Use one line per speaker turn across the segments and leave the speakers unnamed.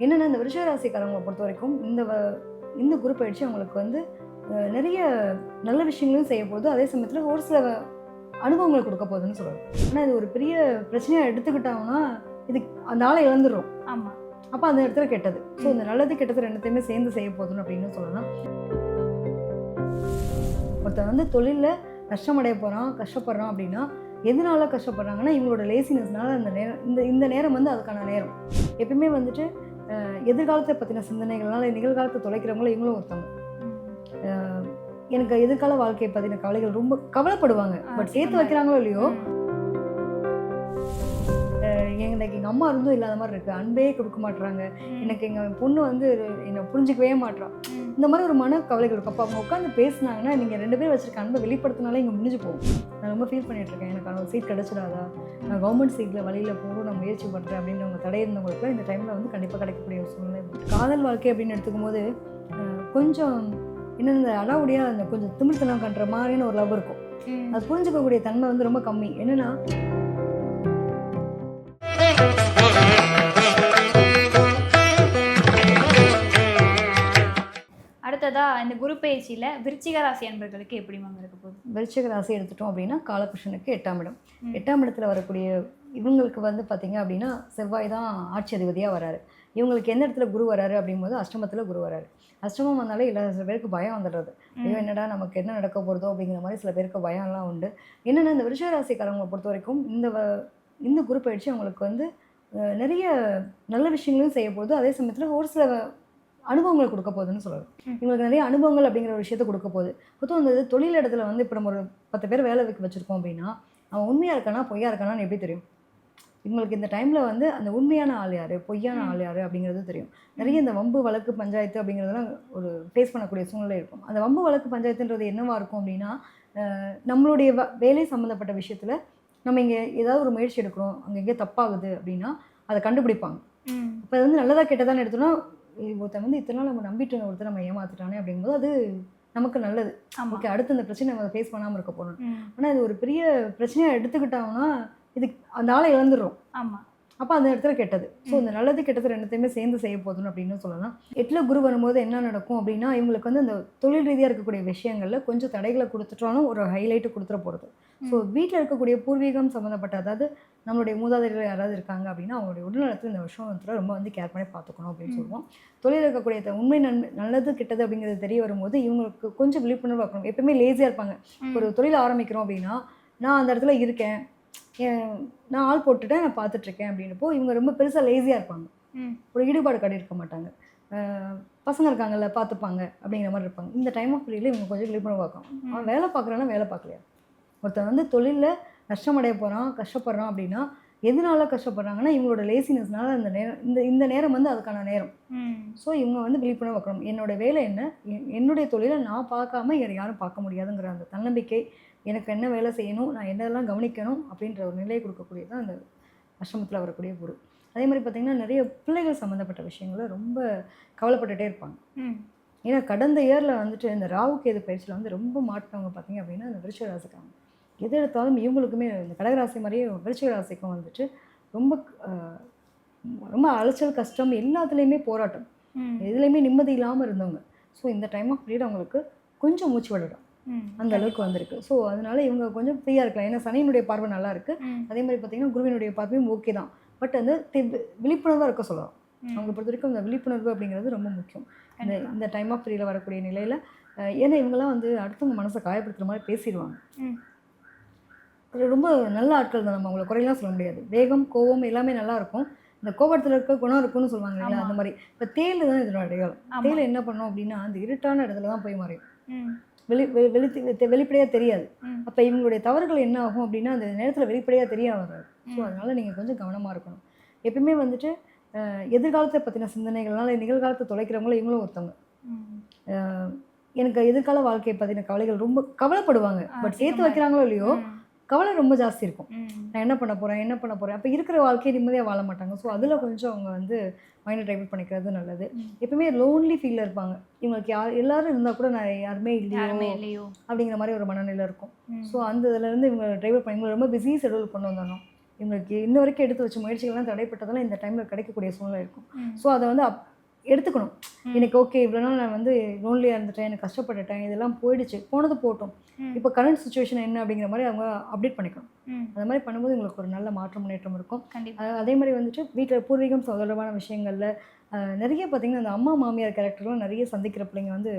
என்னென்னா இந்த விருஷராசிக்காரங்களை பொறுத்த வரைக்கும் இந்த வ- இந்த குரு பயிற்சி அவங்களுக்கு வந்து நிறைய நல்ல விஷயங்களும் செய்ய போகுது. அதே சமயத்தில் ஒரு சில அனுபவங்கள் கொடுக்க போகுதுன்னு சொல்லுவாங்க ஆனால் இது ஒரு பெரிய பிரச்சனையாக எடுத்துக்கிட்டாங்கன்னா இது அந்த ஆளை இழந்துடும்
ஆமா.
அப்போ அந்த இடத்துல கெட்டது. ஸோ இந்த நல்லது கெட்டது ரெண்டுத்தையுமே சேர்ந்து செய்ய போகுதுன்னு அப்படின்னு சொல்லலாம். ஒருத்தன் வந்து தொழிலில் கஷ்டமடைய போகிறான் கஷ்டப்படுறான் அப்படின்னா எதனால கஷ்டப்படுறாங்கன்னா இவங்களோட லேசினஸ்னால அந்த நேரம் இந்த இந்த நேரம் வந்து அதுக்கான நேரம். எப்பயுமே வந்துட்டு எதிர்காலத்தை பற்றின சிந்தனைகள்னால நிகழ்காலத்தை தொலைக்கிறவங்களும் இவங்களும் ஒருத்தவங்க எனக்கு எதிர்கால வாழ்க்கையை பற்றின கவலைகள் ரொம்ப கவலைப்படுவாங்க பட் சேர்த்து. வைக்கிறாங்களோ இல்லையோ. எனக்கு எங்கள் அம்மா இருந்தும் இல்லாத மாதிரி இருக்குது அன்பே கொடுக்க மாட்றாங்க
ம்.
எனக்கு எங்கள் பொண்ணு வந்து என்னை புரிஞ்சிக்கவே மாட்றான்
ம்.
இந்த மாதிரி ஒரு மன கவலைகள் இருக்கும் அப்போ அவங்க உட்காந்து பேசுனாங்கன்னா நீங்கள் ரெண்டு பேரும் வச்சிருக்க அன்பை வெளிப்படுத்தினாலே இங்கே முடிஞ்சு போகும். நான் ரொம்ப ஃபீல் பண்ணிட்டு இருக்கேன். எனக்கு ஒரு சீட் கிடச்சிடாதா? நான் கவர்மெண்ட் சீட்டில் வழியில் போகணும் நான் முயற்சி பண்ணுறேன் அப்படின்றவங்க தடை இருந்தவங்களுக்கு இந்த டைமில் வந்து கண்டிப்பாக கிடைக்கக்கூடிய ஒரு சூழ்நிலை. காதல் வாழ்க்கை அப்படின்னு எடுத்துக்கும் போது கொஞ்சம் இன்னும் இந்த அடாவுடியாக அந்த கொஞ்சம் திமிர்த்தனம் கட்டுற மாதிரியான ஒரு லவ் இருக்கும். அது புரிஞ்சுக்கக்கூடிய தன்மை வந்து ரொம்ப கம்மி. என்னன்னா
அடுத்ததா இந்த குரு பயிற்சியில விருச்சிக ராசி அன்பர்களுக்கு எப்படி மேம் இருக்க போகுது?
விருச்சிக ராசி எடுத்துட்டோம் அப்படின்னா காலபுருஷனுக்கு எட்டாம் இடம். எட்டாம் இடத்துல வரக்கூடிய இவங்களுக்கு வந்து பார்த்தீங்க அப்படின்னா செவ்வாய் தான் ஆட்சி அதிபதியாக வராரு. இவங்களுக்கு எந்த இடத்துல குரு வராரு அப்படிங்கும்போது அஷ்டமத்தில் குரு வராரு. அஷ்டமம் வந்தாலே இல்லை சில பேருக்கு பயம் வந்துடுறது. ஐயோ என்னடா நமக்கு என்ன நடக்க போகிறதோ அப்படிங்கிற மாதிரி சில பேருக்கு பயம்லாம் உண்டு. என்னென்னா இந்த விருச்சிக ராசிக்காரங்களை பொறுத்த வரைக்கும் இந்த இந்த குரு பயிற்சி அவங்களுக்கு வந்து நிறைய நல்ல விஷயங்களும் செய்ய போகுது அதே சமயத்தில் ஒரு சில அனுபவங்கள் கொடுக்க போகுதுன்னு சொல்லுவாங்க
ம்.
இவங்களுக்கு நிறைய அனுபவங்கள் அப்படிங்கிற ஒரு விஷயத்த கொடுக்க போகுது இந்த இது தொழில் இடத்துல வந்து இப்போ நம்ம ஒரு பத்து பேர் வேலை வைக்க வச்சுருக்கோம் அப்படின்னா அவன் உண்மையாக இருக்கானா பொய்யா இருக்கானான்னு எப்படி தெரியும் இவங்களுக்கு இந்த டைமில் வந்து அந்த உண்மையான ஆள் யார் பொய்யான. ஆள் யார் அப்படிங்கிறது தெரியும் நிறைய இந்த வம்பு வழக்கு பஞ்சாயத்து அப்படிங்கிறதெல்லாம் ஒரு ஃபேஸ் பண்ணக்கூடிய சூழ்நிலை இருக்கும் அந்த வம்பு வழக்கு பஞ்சாயத்துன்றது என்னவா இருக்கும் அப்படின்னா நம்மளுடைய வேலை சம்மந்தப்பட்ட விஷயத்தில் நம்ம இங்கே ஏதாவது ஒரு முயற்சி எடுக்கிறோம் அங்கே எங்கேயோ தப்பாகுது அப்படின்னா அதை கண்டுபிடிப்பாங்க. இப்போ அது வந்து நல்லதா கெட்டதான்னு எடுத்தோம்னா ஒருத்தன் வந்து இத்தனை நாள் நம்ம நம்பிட்டு இருந்த ஒருத்தர் நம்ம ஏமாத்திட்டானே அப்படிங்கும்போது அது நமக்கு நல்லது.
ஆமா.
ஓகே அடுத்து இந்த பிரச்சனை நம்ம ஃபேஸ் பண்ணாமல் இருக்க போகணும். ஆனால் இது ஒரு பெரிய பிரச்சனையாக எடுத்துக்கிட்டாங்கன்னா இது அந்த ஆளை இழந்துடுறோம்.
ஆமா.
அப்போ அந்த இடத்துல கெட்டது. ஸோ இந்த நல்லது கெட்டது ரெண்டுத்தையுமே சேர்ந்து செய்ய போதுன்னு அப்படின்னு சொல்லலாம். எட்டில் குரு வரும்போது என்ன நடக்கும் அப்படின்னா இவங்களுக்கு வந்து அந்த தொழில் ரீதியாக இருக்கக்கூடிய விஷயங்களில் கொஞ்சம் தடைகளை கொடுத்துட்டாலும் ஒரு ஹைலைட்டு கொடுத்துட போகிறது ஸோ வீட்டில் இருக்கக்கூடிய பூர்வீகம் சம்மந்தப்பட்ட அதாவது நம்மளுடைய மூதாதையர்கள் யாராவது இருக்காங்க அப்படின்னா அவங்களுடைய உடல்நலத்தில் இந்த விஷயம் வந்து ரொம்ப வந்து கேர் பண்ணி பார்த்துக்கணும் அப்படின்னு. சொல்லுவோம். தொழில் இருக்கக்கூடிய உண்மை நன்மை நல்லது கெட்டது அப்படிங்கிறது தெரிய வரும்போது இவங்களுக்கு கொஞ்சம் விழிப்புணர்வு இருக்கணும் எப்பவுமே லேசியாக இருப்பாங்க. ஒரு தொழில் ஆரம்பிக்கிறோம் அப்படின்னா நான் அந்த இடத்துல இருக்கேன். நான் ஆள் போட்டுட்டேன் நான் பார்த்துட்ருக்கேன் அப்படின்னப்போ இவங்க ரொம்ப பெருசாக லேசியாக இருப்பாங்க. ஒரு ஈடுபாடு காட்டி இருக்க மாட்டாங்க. பசங்க இருக்காங்கல்ல பார்த்துப்பாங்க அப்படிங்கிற மாதிரி இருப்பாங்க. இந்த டைம் ஆஃப் பீரியடில் இவங்க கொஞ்சம் விழிப்புணர்வு பார்க்கணும்
ம்.
அவன் வேலை பார்க்குறானா வேலை பார்க்கலையா? ஒருத்தன் வந்து தொழிலில் கஷ்டமடைய போகிறான் கஷ்டப்படுறான் அப்படின்னா எதனால கஷ்டப்படுறாங்கன்னா இவங்களோட லேசினஸ்னால அந்த நேரம் இந்த இந்த நேரம் வந்து அதுக்கான நேரம். ஸோ இவங்க வந்து விழிப்புணர்வு வைக்கணும். என்னோட வேலை என்ன? என்- என்னுடைய தொழிலை நான் பார்க்காம வேறு யாரும் பார்க்க முடியாதுங்கிற அந்த தன்னம்பிக்கை எனக்கு என்ன வேலை செய்யணும்? நான் என்னெல்லாம் கவனிக்கணும்? அப்படின்ற ஒரு நிலையை கொடுக்கக்கூடியது தான் அந்த அஷ்டமத்தில் வரக்கூடிய குரு. அதே மாதிரி பார்த்திங்கன்னா நிறைய பிள்ளைகள் சம்மந்தப்பட்ட விஷயங்கள ரொம்ப கவலைப்பட்டுட்டே இருப்பாங்க. ஏன்னா கடந்த இயரில் வந்துட்டு இந்த ராகு கேது பயிற்சியில் வந்து ரொம்ப மாட்டினவங்க பார்த்தீங்க அப்படின்னா விருச்சிக ராசிக்காரங்க எது எடுத்தாலும் இவங்களுக்குமே இந்த கடகராசி மாதிரியே விருச்சிக ராசிக்கும் வந்துட்டு ரொம்ப ரொம்ப அலைச்சல் கஷ்டம் எல்லாத்துலேயுமே போராட்டம். எதுலேயுமே நிம்மதி இல்லாமல் இருந்தவங்க. ஸோ இந்த டைம் ஆஃப் பீரியட் அவங்களுக்கு கொஞ்சம் மூச்சு விடணும்
ம்.
அந்த அளவுக்கு வந்திருக்கு. ஸோ அதனால இவங்க கொஞ்சம் ஃப்ரீயாக இருக்கலாம். ஏன்னா சனியினுடைய பார்வை நல்லா இருக்கு. அதே மாதிரி பார்த்தீங்கன்னா குருவினுடைய பார்வையும் ஓகே தான். பட் அந்த விழிப்புணர்வாக இருக்க சொல்லலாம். அவங்க பொறுத்த வரைக்கும் இந்த விழிப்புணர்வு அப்படிங்கிறது ரொம்ப முக்கியம். இந்த. இந்த டைம் ஆஃப் பீரியடில் வரக்கூடிய நிலையில் ஏன்னா இவங்கெல்லாம் வந்து அடுத்தவங்க மனசை காயப்படுத்துகிற மாதிரி பேசிடுவாங்க. ரொம்ப நல்ல ஆட்கள் தான் நம்ம அவங்கள குறையெல்லாம் சொல்ல முடியாது வேகம் கோபம் எல்லாமே நல்லா இருக்கும் இந்த கோபத்தில் இருக்க குணம் இருக்குன்னு சொல்லுவாங்க
ஆமா.
அந்த மாதிரி இப்போ தேல் தான் இதோட அடையாளம். தேல் என்ன பண்ணும் அப்படின்னா அந்த இருட்டான இடத்துல தான் போய் மறையும். வெளி வெளி வெளி- வெளிப்படையாக தெரியாது. அப்போ இவங்களுடைய தவறுகள் என்ன ஆகும் அப்படின்னா அந்த நேரத்தில் வெளிப்படையாக தெரிய வராது ஸோ. அதனால் நீங்கள் கொஞ்சம் கவனமாக இருக்கணும் எப்பயுமே வந்துட்டு எதிர்காலத்தை பற்றின சிந்தனைகள்னால நிகழ்காலத்தை தொலைக்கிறவங்களும் இவங்களும் ஒருத்தவங்க எனக்கு எதிர்கால வாழ்க்கையை பற்றின கவலைகள் ரொம்ப கவலைப்படுவாங்க பட் சேர்த்து வைக்கிறாங்களோ இல்லையோ. கவலை ரொம்ப ஜாஸ்தி இருக்கும். நான் என்ன பண்ண போகிறேன் என்ன பண்ண போகிறேன் அப்போ இருக்கிற வாழ்க்கையை நிம்மதியாக வாழ மாட்டாங்க. ஸோ அதில் கொஞ்சம் அவங்க வந்து மைண்டை டைவர்ட் பண்ணிக்கிறது நல்லது. எப்பவுமே லோன்லி ஃபீலில் இருப்பாங்க. இவங்களுக்கு யார் எல்லாரும் இருந்தால் கூட நான் யாருமே இல்லையோ அப்படிங்கிற மாதிரி ஒரு மனநிலை இருக்கும். ஸோ அந்த இதுலேருந்து இவங்க டிரைவர் பண்ணி இவங்க ரொம்ப பிஸி ஷெடியூல் கொண்டு வந்தாங்க இவங்களுக்கு இன்ன வரைக்கும் எடுத்து வச்ச முயற்சிகள்லாம் தடைப்பட்டதெல்லாம் இந்த டைமில் கிடைக்கக்கூடிய சூழ்நிலை இருக்கும். ஸோ அதை வந்து அப் எடுத்துக்கணும். எனக்கு ஓகே இவ்வளோ நாள் நான் வந்து லோன்லியாக இருந்துட்டேன் எனக்கு கஷ்டப்பட்டுட்டேன் இதெல்லாம் போயிடுச்சு போனது போட்டும். இப்போ கரண்ட் சுச்சுவேஷன் என்ன அப்படிங்கிற மாதிரி அவங்க அப்டேட் பண்ணிக்கணும். அந்த மாதிரி பண்ணும்போது உங்களுக்கு ஒரு நல்ல மாற்றம் முன்னேற்றம் இருக்கும் அதே மாதிரி வந்துட்டு வீட்டில் பூர்வீகம் தொடர்பான விஷயங்களில் நிறைய பார்த்தீங்கன்னா அந்த அம்மா மாமியார் கேரக்டர்லாம் நிறைய சந்திக்கிற பிள்ளைங்க வந்து.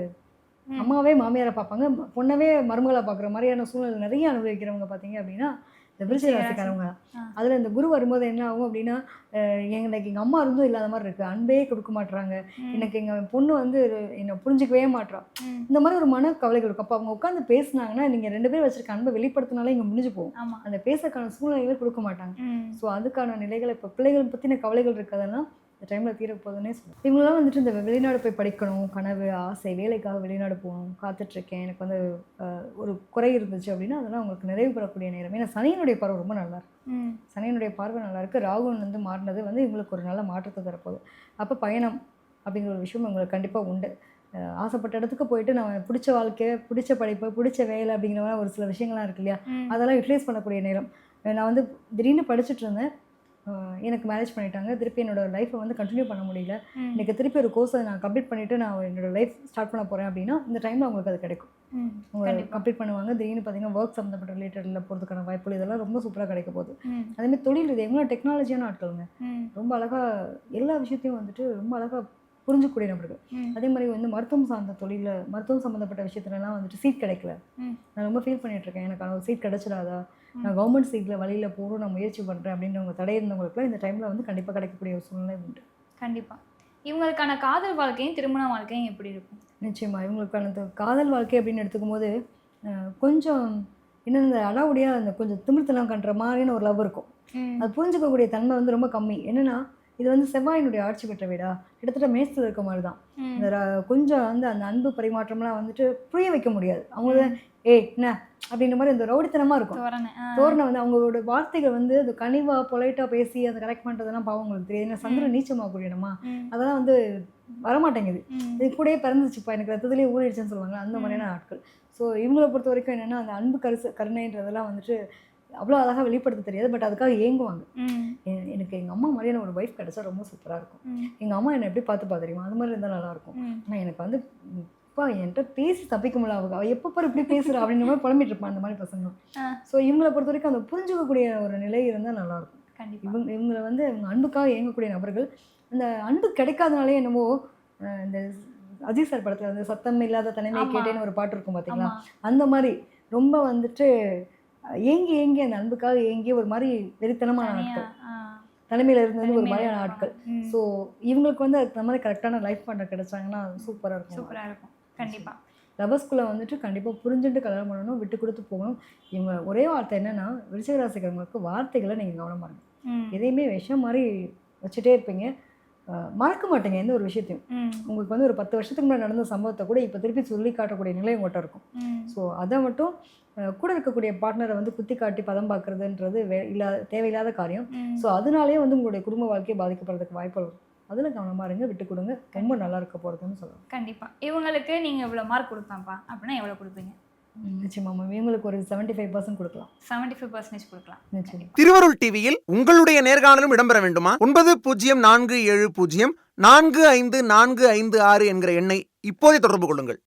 அம்மாவே மாமியாரை பார்ப்பாங்க பொண்ணவே மருமகளை பார்க்குற மாதிரியான சூழ்நிலை நிறைய அனுபவிக்கிறவங்க பார்த்தீங்க அப்படின்னா இந்த விருச்சிக
விருச்சிக ராசி.
ராசிக்காரவங்க. அதில் இந்த குரு வரும்போது என்ன ஆகும் அப்படின்னா எனக்கு எங்கள் அம்மா இருந்தும் இல்லாத மாதிரி இருக்குது அன்பே கொடுக்க மாட்றாங்க. எனக்கு எங்கள் பொண்ணு வந்து என்னை புரிஞ்சுக்கவே மாட்றா
ம்.
இந்த மாதிரி ஒரு மன கவலைகள் இருக்கும் அப்போ அவங்க உட்காந்து பேசுனாங்கன்னா நீங்கள் ரெண்டு பேரும் வச்சிருக்க அன்பை வெளிப்படுத்தினாலே இங்கே முடிஞ்சு போகும் அந்த பேசுறதுக்கான சூழ்நிலைகளை கொடுக்க மாட்டாங்க. ஸோ அதுக்கான நிலைகள் இப்போ பிள்ளைகள் பற்றின கவலைகள் இருக்கிறதெல்லாம் இந்த டைமில் தீரப்போகுதுன்னே சொல்லுவேன் இவங்களாம் வந்துட்டு இந்த வெளிநாடு போய் படிக்கணும் கனவு ஆசை வேலைக்காக வெளிநாடு போகணும் காத்துட்ருக்கேன். எனக்கு வந்து ஒரு குறை இருந்துச்சு அப்படின்னா அதெல்லாம் உங்களுக்கு நிறைவு பெறக்கூடிய நேரம். ஏன்னா சனியினுடைய பார்வை ரொம்ப நல்லா இருக்கு. சனியினுடைய பார்வை நல்லா இருக்கு. ராகுன் வந்து மாறினது வந்து இவங்களுக்கு ஒரு நல்ல மாற்றத்தை தரப்போகுது அப்போ பயணம் அப்படிங்கிற ஒரு விஷயம் உங்களுக்கு கண்டிப்பாக உண்டு. ஆசைப்பட்ட இடத்துக்கு போயிட்டு நம்ம பிடிச்ச வாழ்க்கை பிடிச்ச படிப்பு பிடிச்ச வேலை அப்படிங்கிற மாதிரி ஒரு சில விஷயங்கள்லாம் இருக்கு இல்லையா. அதெல்லாம் யூட்டிலைஸ் பண்ணக்கூடிய நேரம். நான் வந்து திடீர்னு படிச்சுட்டு இருந்தேன். எனக்கு மேரேஜ் பண்ணிட்டாங்க திருப்பி என்னோட லைஃப்பை வந்து கண்டினியூ பண்ண முடியல. எனக்கு திருப்பி ஒரு கோர்ஸை நான் கம்ப்ளீட் பண்ணிவிட்டு நான் என்னோட லைஃப் ஸ்டார்ட் பண்ண போகிறேன் அப்படின்னா இந்த டைமில் அவங்களுக்கு அது கிடைக்கும். அவங்க. கம்ப்ளீட் பண்ணுவாங்க திடீர்னு பார்த்தீங்கன்னா ஒர்க் சம்மந்தப்பட்ட ரிலேட்டடில் போகிறதுக்கான வாய்ப்புகள் இதெல்லாம் ரொம்ப சூப்பராக கிடைக்க போகுது. அதேமாதிரி தொழில் இது எவ்வளோ டெக்னாலஜியான ஆட்களுங்க. ரொம்ப அழகாக எல்லா விஷயத்தையும் வந்துட்டு ரொம்ப அழகாக புரிஞ்சுக்கூடிய நபர்கள். அதே மாதிரி வந்து மருத்துவம் சார்ந்த தொழிலில் மருத்துவம் சம்மந்தப்பட்ட விஷயத்துலலாம் வந்துட்டு சீட் கிடைக்கல. நான் ரொம்ப ஃபீல் பண்ணிட்டு இருக்கேன் எனக்கு ஒரு சீட் கிடைச்சிடாதா. நான் கவர்மெண்ட் சீட்டில் வழியில் போகிறோம் நான் முயற்சி பண்ணுறேன் அப்படின்றவங்க தடை இருந்தவங்களுக்குலாம் இந்த டைமில் வந்து கண்டிப்பாக கிடைக்கக்கூடிய ஒரு சூழ்நிலை உண்டு.
கண்டிப்பா. இவங்களுக்கான காதல் வாழ்க்கையும் திருமண வாழ்க்கையும் எப்படி இருக்கும்?
நிச்சயமாக இவங்களுக்கான காதல் வாழ்க்கை அப்படின்னு எடுத்துக்கும் போது கொஞ்சம் இன்னும் இந்த அடாவுடியாக அந்த கொஞ்சம் திமிர்த்தலாம் கண்டுற மாதிரியான ஒரு லவ் இருக்கும். அது புரிஞ்சுக்கக்கூடிய தன்மை வந்து ரொம்ப கம்மி. என்னன்னா இது வந்து செவ்வாயினுடைய ஆட்சி பெற்ற வீடா? கிட்டத்தட்ட மேசத்தில் இருக்க மாதிரி தான். இந்த கொஞ்சம் வந்து அந்த அன்பு பரிமாற்றம்லாம் வந்துட்டு புரிய வைக்க முடியாது. அவங்க ஏய் என்ன? அப்படின்ற மாதிரி அந்த ரவுடித்தனமாக இருக்கும்.
தோரணை.
வந்து அவங்களோட வார்த்தைகள் வந்து அது கனிவா பொலைட்டாக பேசி அதை கரெக்ட் பண்ணுறதெல்லாம் பாவம் உங்களுக்கு தெரியும் ஏன்னா சந்திரன் நீச்சமாகக்கூடிய இடமா?
ம்.
அதெல்லாம் வந்து வரமாட்டேங்குது. இது கூடயே பிறந்துச்சுப்பா. எனக்கு ரத்தத்துலேயே ஊறிடுச்சுன்னு சொல்லுவாங்க அந்த மாதிரியான ஆட்கள். ஸோ இவங்களை பொறுத்த வரைக்கும் என்னென்னா அந்த அன்பு கருசு கருணைன்றதெல்லாம் வந்துட்டு அவ்வளோ அழகாக வெளிப்படுத்த தெரியாது பட் அதுக்காக ஏங்குவாங்க. எனக்கு எங்கள் அம்மா மாதிரியான ஒரு ஒய்ஃப் கிடைச்சா ரொம்ப சூப்பராக இருக்கும். எங்கள் அம்மா என்னை எப்படி பார்த்துப்பா தெரியுமா? அது மாதிரி இருந்தால் நல்லாயிருக்கும். ஆனால் எனக்கு வந்து அப்பா என்கிட்ட பேசி தப்பிக்க முடியல அவங்க எப்போ பாரு இப்படி பேசுகிறா அப்படின்ற மாதிரி புலம்பிட்டு இருப்பான் அந்த மாதிரி பசங்க. ஸோ இவங்களை பொறுத்த வரைக்கும் அந்த புரிஞ்சுக்கக்கூடிய ஒரு நிலை இருந்தால் நல்லாயிருக்கும்
கண்டிப்பா.
இவங்க இவங்களை வந்து இவங்க அன்புக்காக இயங்கக்கூடிய நபர்கள் அந்த அன்பு கிடைக்காதனாலே என்னமோ இந்த அஜித் சார் படத்தில் வந்து சத்தம் இல்லாத
ஆமா.
கேட்டேன்னு ஒரு பாட்டு இருக்கும் பார்த்தீங்களா அந்த மாதிரி ரொம்ப வந்துட்டு ஏங்கி ஏங்கி அந்த அன்புக்காக ஏங்கி ஒரு மாதிரி வெறித்தனமான
ஆ.
தனிமையில் இருந்தது ஒரு மாதிரியான. ஆட்கள். ஸோ இவங்களுக்கு வந்து அதுக்கு மாதிரி கரெக்டான லைஃப் பண்ண கிடைச்சாங்கன்னா சூப்பராக இருக்கும்.
சூப்பரா இருக்கும். கண்டிப்பா.
லவர்ஸ்குள்ளே வந்துட்டு கண்டிப்பாக புரிஞ்சுட்டு கல்யாணம் பண்ணணும் விட்டு கொடுத்து போகணும். இவங்க ஒரே வார்த்தை என்னன்னா விருச்சிகராசிக்காரங்களுக்கு வார்த்தைகளை நீங்கள் கவனமாக இருங்க
ம்.
எதையுமே விஷம் மாதிரி வச்சுட்டே இருப்பீங்க. மறக்க மாட்டீங்க எந்த ஒரு விஷயத்தையும். உங்களுக்கு வந்து ஒரு பத்து வருஷத்துக்கு முன்னாடி நடந்த சம்பவத்தை கூட இப்போ திருப்பி சொல்லி காட்டக்கூடிய நிலை உங்கள்கிட்ட இருக்கும். ஸோ அதை மட்டும் கூட இருக்கக்கூடிய பார்ட்னரை வந்து குத்தி காட்டி பதம் பார்க்குறதுன்றது வே இல்லாத தேவையில்லாத காரியம். ஸோ அதனாலேயே வந்து உங்களுடைய குடும்ப வாழ்க்கையை பாதிக்கப்படுறதுக்கு வாய்ப்பு இருக்கும் அதில் கவனமாக இருங்க விட்டு கொடுங்க. ரொம்ப நல்லா இருக்க போகிறதுன்னு சொல்லலாம்.
கண்டிப்பா. இவங்களுக்கு நீங்க இவ்வளவு மார்க் கொடுப்பேன்ப்பா அப்படின்னா எவ்வளவு கொடுப்பீங்க?
நிச்சயமா மேம் இவங்களுக்கு ஒரு செவன்ட்டி ஃபைவ் பர்சன்ட் கொடுக்கலாம்.
செவன்டி ஃபைவ் பர்சன்டேஜ் கொடுக்கலாம்.
நிச்சயம்.
திருவருள் டிவியில் உங்களுடைய நேர்காணலும் இடம்பெற வேண்டுமா? ஒன்பது பூஜ்ஜியம் நான்கு ஏழு பூஜ்ஜியம் நான்கு ஐந்து நான்கு ஐந்து ஆறு என்கிற எண்ணை இப்போதே தொடர்பு கொள்ளுங்கள்.